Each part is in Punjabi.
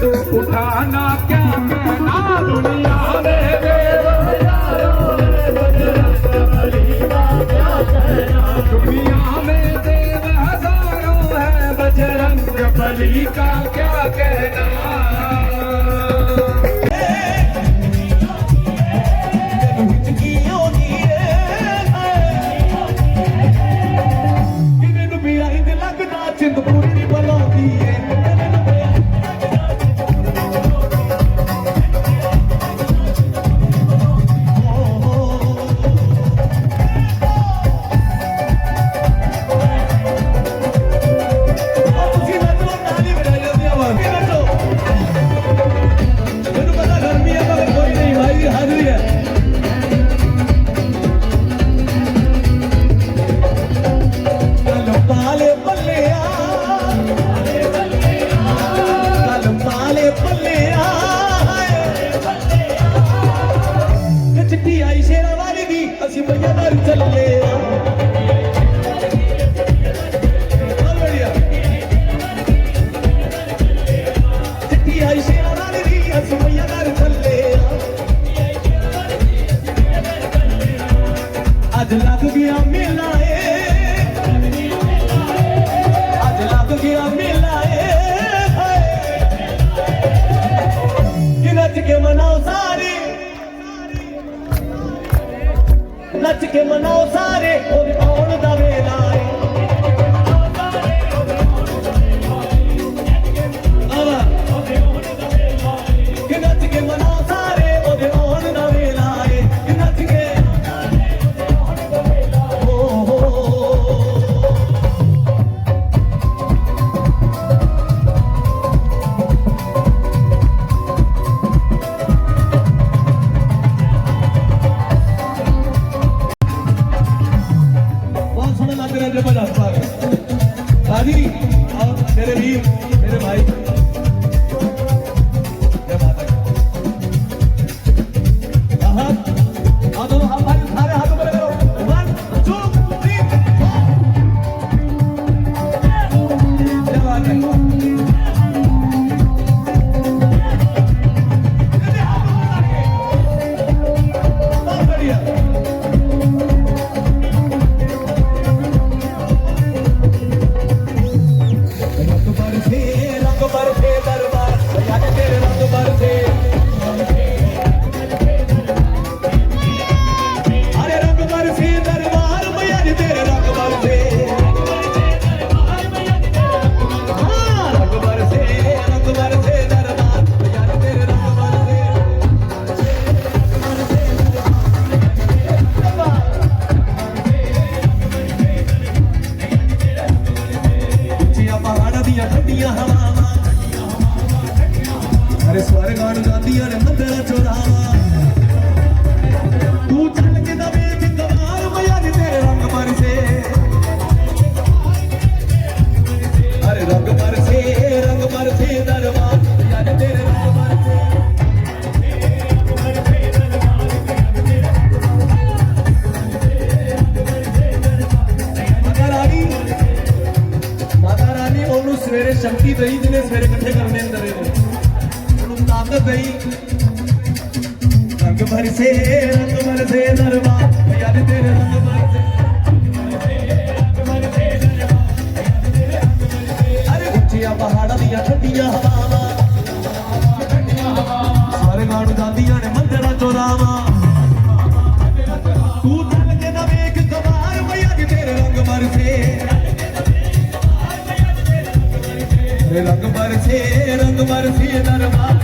तू उठाना क्या कहना दुनिया ਅੱਜ ਅੱਜ ਲੱਗ ਗਿਆ ਮੇਲਾ ਕਿ ਨੱਚ ਕੇ ਮਨਾਓ ਸਾਰੇ। ਨੱਚ ਕੇ ਮਨਾਓ ਸਾਰੇ। ਉਹਦੇ ਦਾ ਵੇਲਾ ਏ। दर्शी दरबार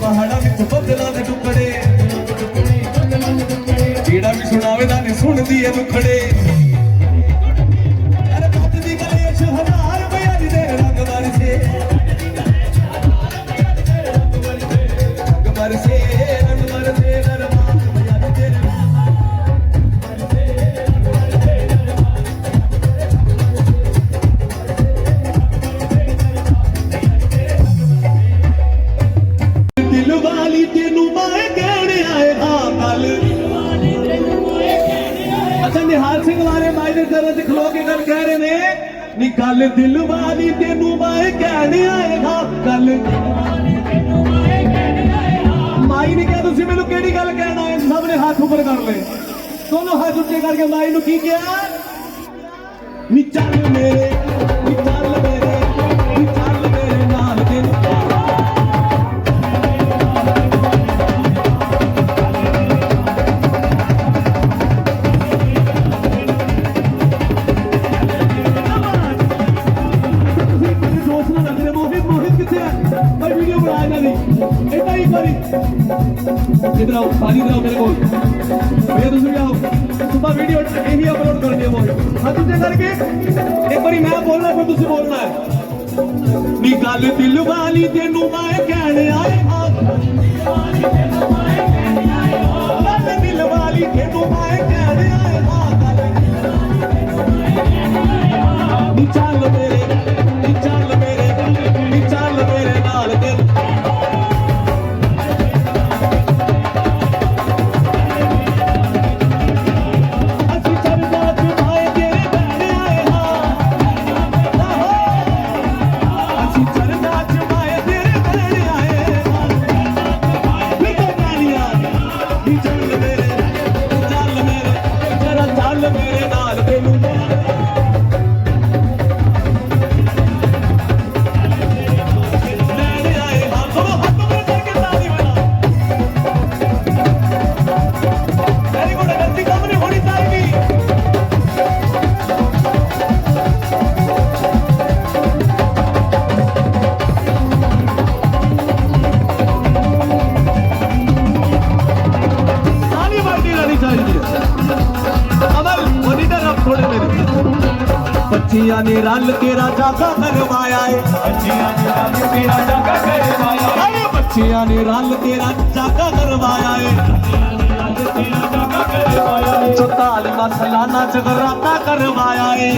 ਪਹਾੜਾਂ ਵਿੱਚ ਬੱਦਲਾਂ ਦੇ ਟੁਕੜੇ। ਜਿਹੜਾ ਵੀ ਸੁਣਾਵੇ ਦਾ ਨਹੀਂ ਸੁਣਦੀ ਐ ਮੁਖੜੇ ਹੱਥ ਉੱਪਰ ਕਰ ਲੈ ਦੋਨੋਂ ਹੱਥ ਉੱਤੇ ਕਰਕੇ ਮਾਈ ਨੂੰ ਕੀ ਕਿਹਾ? ਨੀ ਚੱਲ ਮੇਰੇ ਹਾਂ ਦੂਜੇ ਕਰਕੇ ਇੱਕ ਵਾਰੀ ਮੈਂ ਬੋਲਣਾ ਫਿਰ ਤੁਸੀਂ ਬੋਲਣਾ ਹੈ। ਨੀ ਗੱਲ ਦਿਲ ਵਾਲੀ ਤੈਨੂੰ ਮੈਂ ਕਹਿਣ ਆਏ ਹਾਂ। ਗੱਲ ਦਿਲ ਵਾਲੀ ਤੈਨੂੰ ਮੈਂ ਕਹਿਣ ਆਏ ਹਾਂ। ਨੀ ਚੱਲ ਮੇਰੇ, ਨੀ ਚੱਲ ਮੇਰੇ, ਨੀ ਚੱਲ ਮੇਰੇ ਨਾਲ ਤੇ ਬੱਚਿਆਂ ਨੇ ਰਲ ਕੇ ਰਾਜਾ ਦਾ ਕਰਵਾਇਆ ਏ। ਬੱਚਿਆਂ ਨੇ ਰਲ ਕੇ ਰਾਜਾ ਦਾ ਕਰਵਾਇਆ ਏ। ਬੱਚਿਆਂ ਨੇ ਰਲ ਕੇ ਰਾਜਾ ਦਾ ਕਰਵਾਇਆ ਏ ਚੋਤਾਲ ਮਸਲਾਨਾ ਜਗਰਾਤਾ ਕਰਵਾਇਆ ਏ।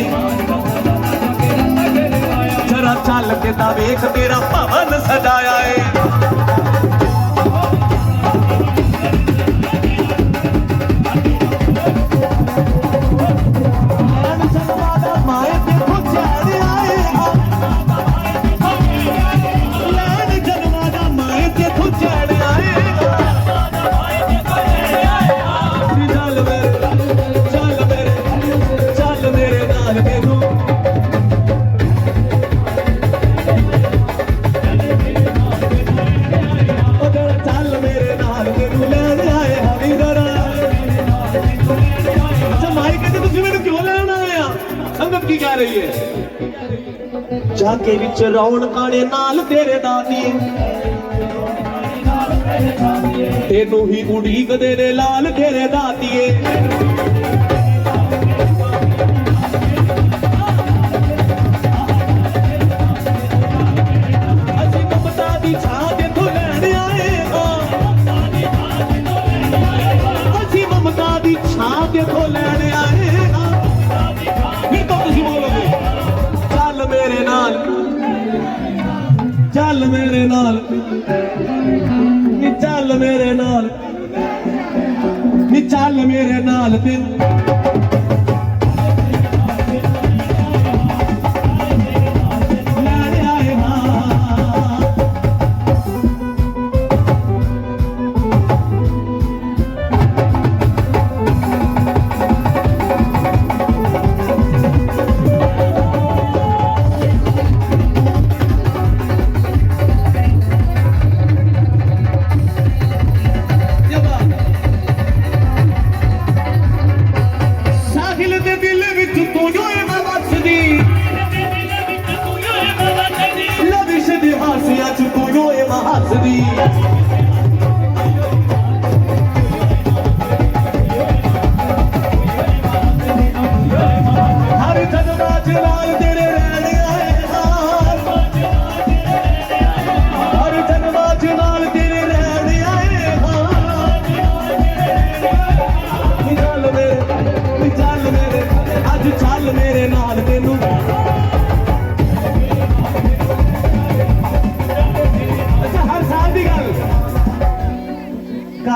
ਜਰਾ ਚੱਲ ਕੇ ਤਾਂ ਵੇਖ ਤੇਰਾ ਭਵਨ ਸਜਾਇਆ ਏ। ਚ ਕਾਣੇ ਨਾਲ ਤੇਰੇ ਦਾਦੀ ਤੈਨੂੰ ਹੀ ਉਡੀਕਦੇ ਨੇ ਲਾਲ ਤੇਰੇ ਦਾਤੀਏ। ਚੱਲ ਮੇਰੇ ਨਾਲ ਨੀ ਚੱਲ ਮੇਰੇ ਨਾਲ ਨੀ ਚੱਲ ਮੇਰੇ ਨਾਲ ਤੇ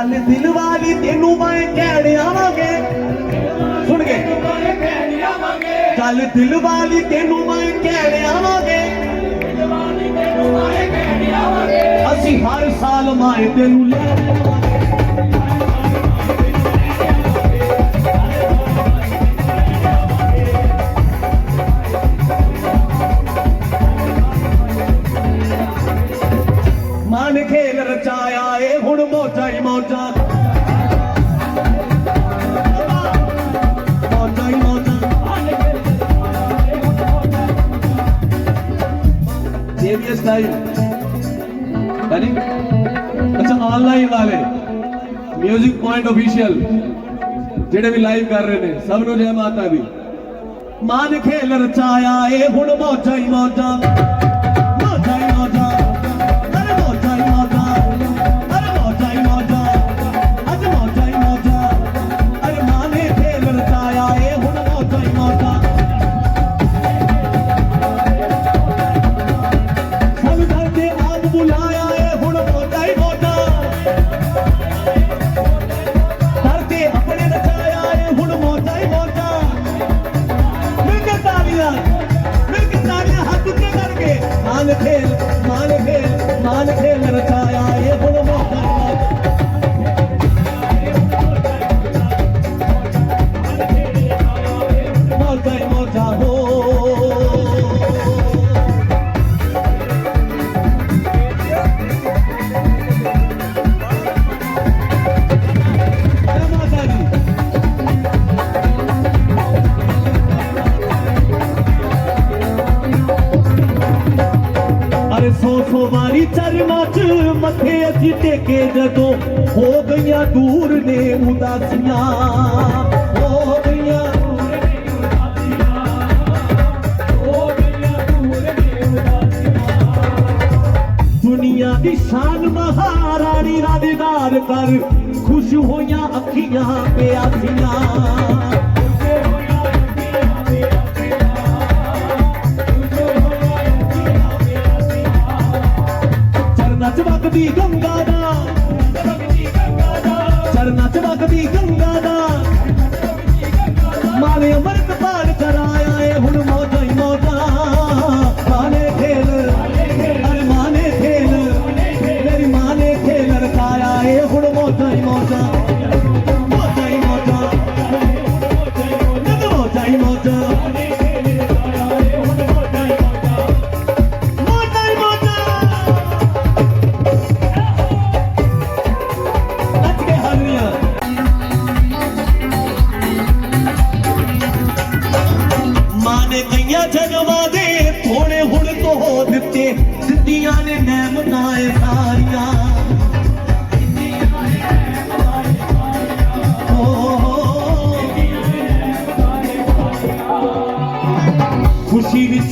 ਕੱਲ ਦਿਲ ਵਾਲੀ ਤੈਨੂੰ ਮੈਂ ਕਹਿਣ ਆਵਾਂਗੇ। ਸੁਣ ਕੇ ਕੱਲ ਦਿਲ ਵਾਲੀ ਤੈਨੂੰ ਮੈਂ ਕਹਿਣ ਆਵਾਂਗੇ। ਅਸੀਂ ਹਰ ਸਾਲ ਮਾਏ ਤੈਨੂੰ ਲੈ ਜੇਬੀਐਸ ਟਾਈਮ ਯਾਨੀ ਅੱਛਾ ਆਨਲਾਈਨ ਵਾਲੇ। 뮤직 ਪੁਆਇੰਟ ਅਫੀਸ਼ੀਅਲ ਜਿਹੜੇ ਵੀ ਲਾਈਵ ਕਰ ਰਹੇ ਨੇ, ਸਭ ਨੂੰ ਜੈ ਮਾਤਾ ਦੀ। ਮਨ ਖੇਲ ਰਚਾਇਆ ਏ ਹੁਣ ਮੋਜਾਂ ਹੀ ਮੋਜਾਂ। ਗਈਆਂ ਦੂਰ ਨੇ ਉਦਾਸੀਆਂ, ਹੋ ਗਈਆਂ ਦੁਨੀਆ ਦੀ ਸ਼ਾਨ ਮਹਾਰਾਣੀ ਰਾਜਦਾਰ ਕਰ ਖੁਸ਼ ਹੋਈਆਂ ਅੱਖੀਆਂ ਪਿਆਸੀਆਂ। ਚਰਨਾਂ ਚ ਵਗਦੀ ਗੰਗਾ ਦਾ ਚਰਨਾਂ ਚ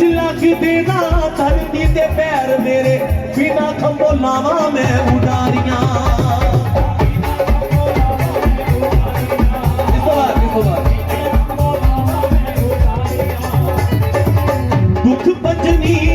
ਲੱਗਦੇ ਨਾ ਧਰਤੀ ਤੇ ਪੈਰ ਮੇਰੇ ਬਿਨਾ ਖੰਭੋ ਲਾਵਾਂ ਮੈਂ ਉਡਾਰੀਆਂ। ਦੁੱਖ ਭਜਨੀ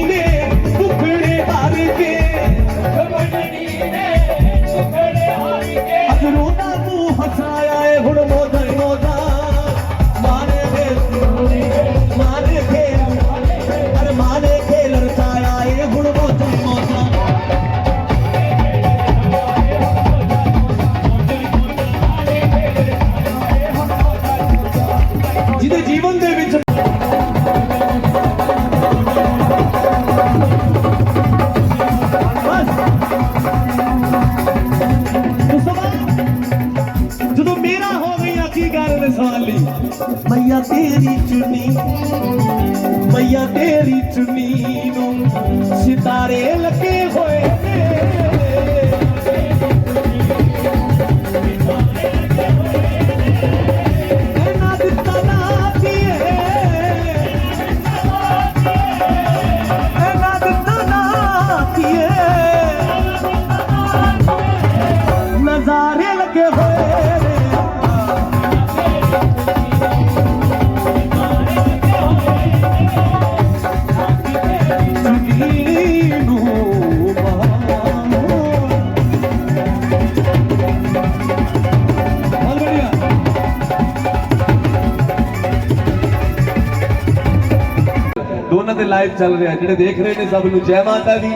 ਦੋਨਾਂ ਤੇ ਲਾਈਵ ਚੱਲ ਰਿਹਾ ਜਿਹੜੇ ਦੇਖ ਰਹੇ ਨੇ ਸਭ ਨੂੰ ਜੈ ਮਾਤਾ ਦੀ।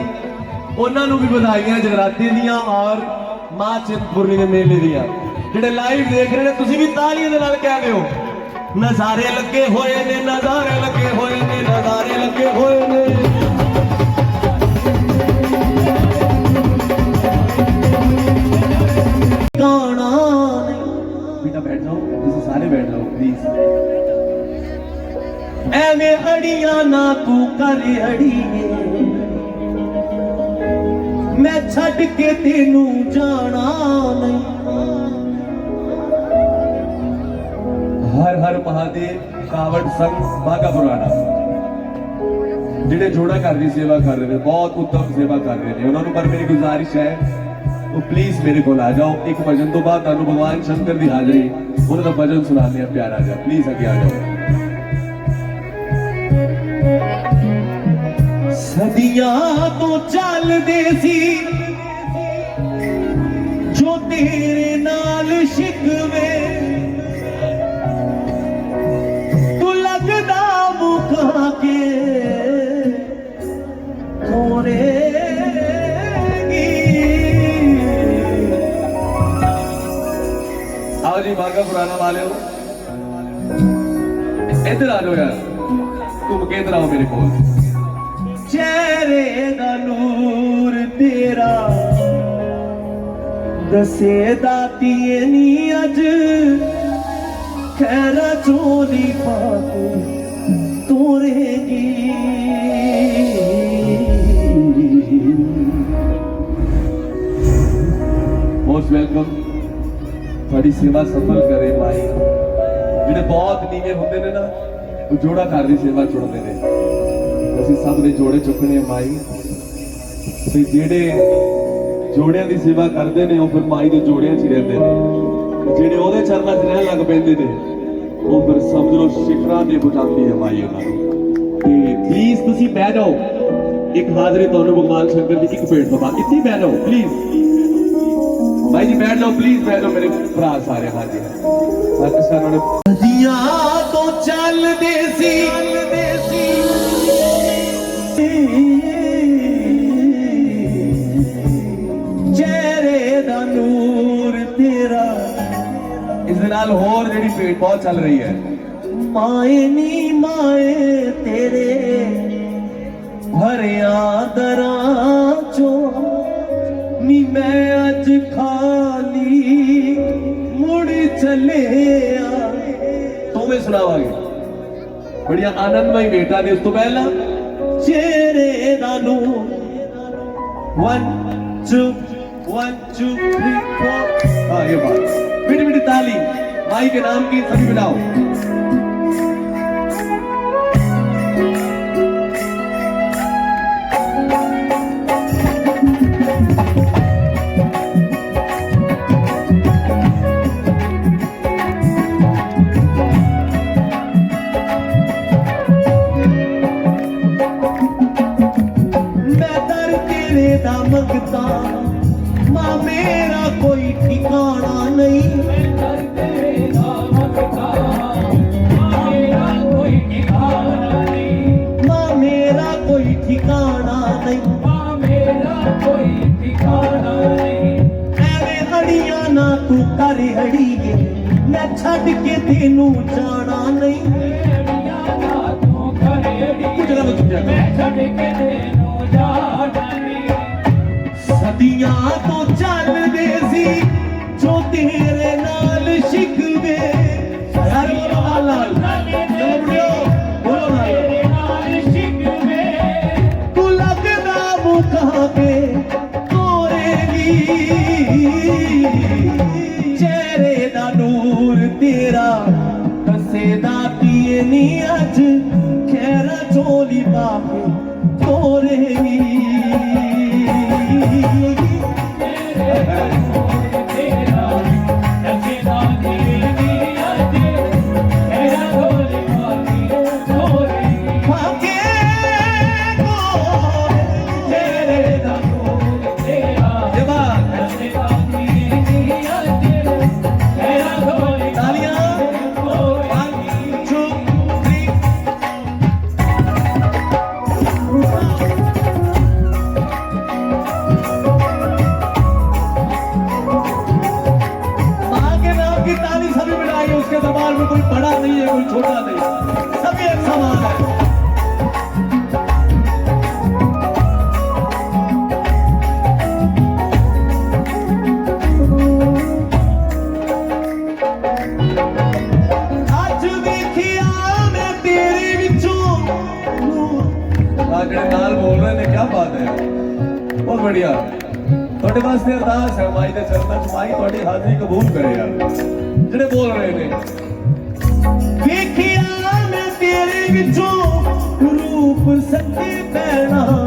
ਉਹਨਾਂ ਨੂੰ ਵੀ ਵਧਾਈਆਂ, ਜਗਰਾਤੇ ਦੀਆਂ ਔਰ ਮਾਂ ਚਿੰਤਪੁਰਨੀ ਦੇ ਮੇਲੇ ਦੀਆਂ ਜਿਹੜੇ ਲਾਈਵ ਦੇਖ ਰਹੇ ਨੇ, ਤੁਸੀਂ ਵੀ ਤਾਲੀਆਂ ਦੇ ਨਾਲ ਕਹਿ ਦਿਓ। ਨਜ਼ਾਰੇ ਲੱਗੇ ਹੋਏ ਨੇ, ਨਜ਼ਾਰੇ ਲੱਗੇ ਹੋਏ ਨੇ, ਨਜ਼ਾਰੇ ਲੱਗੇ ਹੋਏ ਨੇ। ਗਾਣਾ ਬੇਟਾ ਬੈਠ ਜਾਓ, ਤੁਸੀਂ ਸਾਰੇ ਬੈਠ ਜਾਓ ਪਲੀਜ਼ ਐਵੇਂ ਅੜੀਆਂ ਨਾ ਤੂੰ ਕਰ ਅੜੀਏ। ਛੱਡ ਕੇ ਤੈਨੂੰ ਜਾਣਾ ਨਹੀਂ। ਹਰ ਹਰ ਮਹਾਦੇਵ, ਕਾਵੜ ਸੰਗ ਬਾਗਾ ਪੁਰਾਣਾ। ਜਿਹੜੇ ਜੋੜਾ ਘਰ ਦੀ ਸੇਵਾ ਕਰ ਰਹੇ ਨੇ, ਬਹੁਤ ਉੱਤਮ ਸੇਵਾ ਕਰ ਰਹੇ ਨੇ। ਉਹਨਾਂ ਨੂੰ ਪਰ ਮੇਰੀ ਗੁਜ਼ਾਰਿਸ਼ ਹੈ, ਉਹ ਪਲੀਜ਼ ਮੇਰੇ ਕੋਲ ਆ ਜਾਓ। ਇੱਕ ਭਜਨ ਤੋਂ ਬਾਅਦ ਤੁਹਾਨੂੰ ਭਗਵਾਨ ਸ਼ੰਕਰ ਦੀ ਹਾਜ਼ਰੀ, ਉਹਨਾਂ ਦਾ ਭਜਨ ਸੁਣਾਉਂਦੇ ਆ ਪਿਆਰਾ ਜਿਹਾ। ਪਲੀਜ਼ ਅੱਗੇ ਆ ਜਾਓ। ਸਦੀਆਂ ਤੋਂ ਚੱਲਦੇ ਸੀ ਤੇਰੇ ਨਾਲ ਸ਼ਿਕਵੇ। ਤੂੰ ਲੱਗਦਾ ਮੁਖਾ ਕੇ ਆਓ ਜੀ ਬਾਗਾ ਪੁਰਾਣਾ ਵਾਲਿਓ ਇੱਧਰ ਆ ਜਾਓ ਯਾਰ। ਘੁੰਮ ਕੇ ਇੱਧਰ ਆਓ ਮੇਰੇ ਕੋਲ। ਚਿਹਰੇ ਦਾ ਨੂਰ ਤੇਰਾ। ਦਸੇ ਦਾਤੀਏ ਨੀ ਅੱਜ। ਖੈਰਾ ਚੋਲੀ ਪਾ ਕੇ ਤੋਰੇਗੀ ਮੋਸਟ ਵੈਲਕਮ ਤੁਹਾਡੀ ਸੇਵਾ ਸਫਲ ਕਰੇ ਮਾਈ। ਜਿਹੜੇ ਬਹੁਤ ਨੀਵੇਂ ਹੁੰਦੇ ਨੇ ਨਾ, ਉਹ ਜੋੜਾ ਘਰ ਦੀ ਸੇਵਾ ਚੁਣਦੇ ਨੇ। ਅਸੀਂ ਸਭ ਦੇ ਜੋੜੇ ਚੁੱਕਣੇ ਮਾਈ। ਤੇ ਜਿਹੜੇ ਜੋੜਿਆਂ ਦੀ ਸੇਵਾ ਕਰਦੇ ਨੇ ਉਹ ਫਿਰ ਮਾਈ ਦੇ ਜੋੜਿਆਂ 'ਚ ਹੀ ਰਹਿੰਦੇ ਨੇ। ਜਿਹੜੇ ਉਹਦੇ ਚਰਨਾਂ 'ਚ ਰਹਿਣ ਲੱਗ ਪੈਂਦੇ ਨੇ ਉਹ ਫਿਰ ਸਮਝ ਲਓ ਸ਼ਿਖਰਾਂ ਤੇ ਪਹੁੰਚਾਉਂਦੀ ਹੈ ਮਾਈ ਉਹਨਾਂ ਨੂੰ ਤੇ ਪਲੀਜ਼ ਤੁਸੀਂ ਬਹਿ ਜਾਓ। ਇੱਕ ਹਾਜ਼ਰੀ ਤੁਹਾਨੂੰ ਭਗਵਾਨ ਸ਼ੰਕਰ ਦੀ ਇੱਕ ਪੇਟ ਤੋਂ ਬਾਅਦ ਇੱਥੇ ਹੀ ਬਹਿ ਜਾਓ ਪਲੀਜ਼ ਭਾਈ ਜੀ ਬੈਠ ਜਾਓ ਪਲੀਜ਼ ਬੈਠ ਜਾਓ ਮੇਰੇ ਭਰਾ ਸਾਰੇ ਹਾਂਜੀ ਸਤਿ ਸ਼੍ਰੀ ਅਕਾਲ। ਦੀਆਂ ਤੋਂ ਚੱਲਦੇ ਸੀ। ਚੱਲਦੇ ਸੀ। ਲਾਹੌਰ ਜਿਹੜੀ ਭੇਡ ਬਹੁਤ ਚੱਲ ਰਹੀ ਹੈ ਮਾਏ ਨੀ ਮਾਏ ਤੇਰੇ ਭਰਿਆ ਦਰਾਂ ਚੋਂ ਨੀ ਮੈਂ ਅੱਜ ਖਾਲੀ ਮੁੜ ਚਲਿਆ ਤੁਮੇ ਸੁਣਾਵਾਂਗੇ ਬੜੀਆ ਆਨੰਦਮਈ ਬੇਟਾ ਨੇ ਉਸ ਤੋਂ ਪਹਿਲਾਂ ਚਿਹਰੇ ਦਾ ਨੂੰ 1 2 1 2 3 4 ਹਾਂ ਇਹ ਬਾਤ ਮਿੱਠੀ ਮਿੱਠੀ ਤਾਲੀ माई के नाम की सभी मिलाओ ਛੱਡ ਕੇ ਤੈਨੂੰ ਜਾਣਾ ਨਹੀਂ। ਸਦੀਆਂ ਤੋਂ ਚੱਲਦੇ ਸੀ। ਤੇਰਾ ਕਸੇ ਦਾ ਪੀਏ ਨੀ ਅੱਜ ਖੈਰਾ ਚੋਲੀ 우리 돌아야 돼. 사비의 사마. ਬਹੁਤ ਬੜੀਆ ਤੁਹਾਡੇ ਵਾਸਤੇ ਅਰਦਾਸ ਹੈ, ਮਾਈ ਦੇ ਚਰਨਾਂ 'ਚ ਮਾਈ ਤੁਹਾਡੀ ਹਾਜ਼ਰੀ ਕਬੂਲ ਕਰੇ ਯਾਰ ਜਿਹੜੇ ਬੋਲ ਰਹੇ ਨੇ ਮੈਂ